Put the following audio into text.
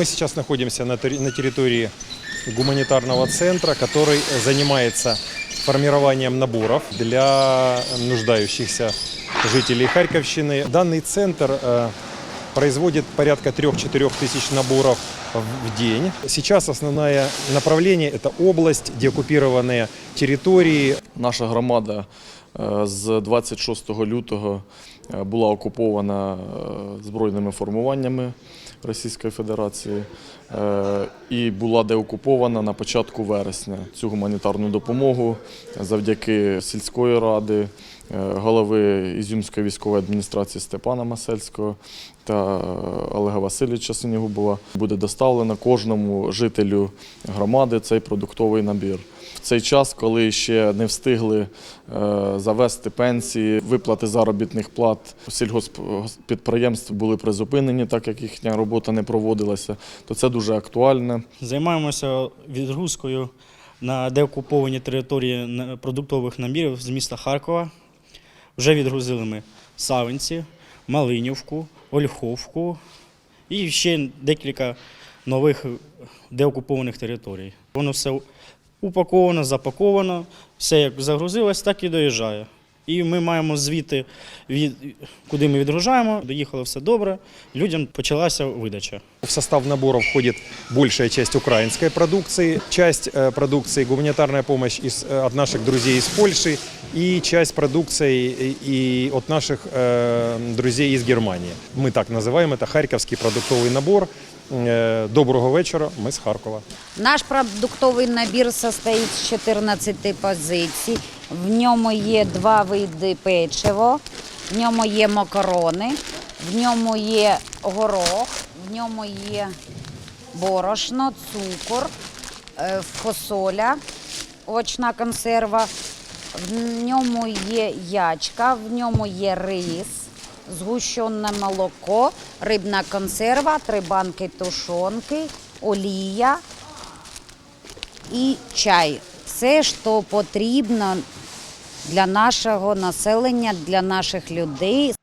Мы сейчас находимся на терри- на территории гуманитарного центра, который занимается формированием наборов для нуждающихся жителей Харьковщины. Данный центр э, производит порядка 3-4 тысяч наборов в в день. Сейчас основное направление – это область, деоккупированные территории, Наша громада е, з 26 лютого е, була окупована е, збройними формуваннями Російської Федерації е, і була деокупована на початку вересня. Цю гуманітарну допомогу завдяки сільської ради, голови Ізюмської військової адміністрації Степана Масельського та Олега Васильовича Синігубова буде доставлено кожному жителю громади цей продуктовий набір. Цей час, коли ще не встигли е, завести пенсії, виплати заробітних плат сільгосппідприємств були призупинені, так як їхня робота не проводилася, то це дуже актуально. Займаємося відгрузкою на деокуповані території продуктових набірів з міста Харкова. Вже відгрузили ми Савинці, Малинівку, Ольховку і ще декілька нових деокупованих територій. Воно все упаковано, запаковано, все як загрузилось, так і доїжджає. І ми маємо звіти, від, куди ми відгружаємо, доїхало все добре, людям почалася видача. В состав набора входит большая часть украинской продукции, часть э, продукции гуманитарная помощь из, э, от наших друзей из Польши и часть продукции и, и от наших э, друзей из Германии. Мы так называем это Харьковский продуктовый набор. Э, Доброго вечора, ми з Харкова. Наш продуктовий набір состоїть з 14 позицій. В ньому є два види печиво, в ньому є макарони, в ньому є горох, в ньому є борошно, цукор, е, фасоля, овочна консерва, в ньому є ячка, в ньому є рис, згущене молоко, рибна консерва, три банки тушонки, олія і чай. Все, що потрібно для нашого населення, для наших людей.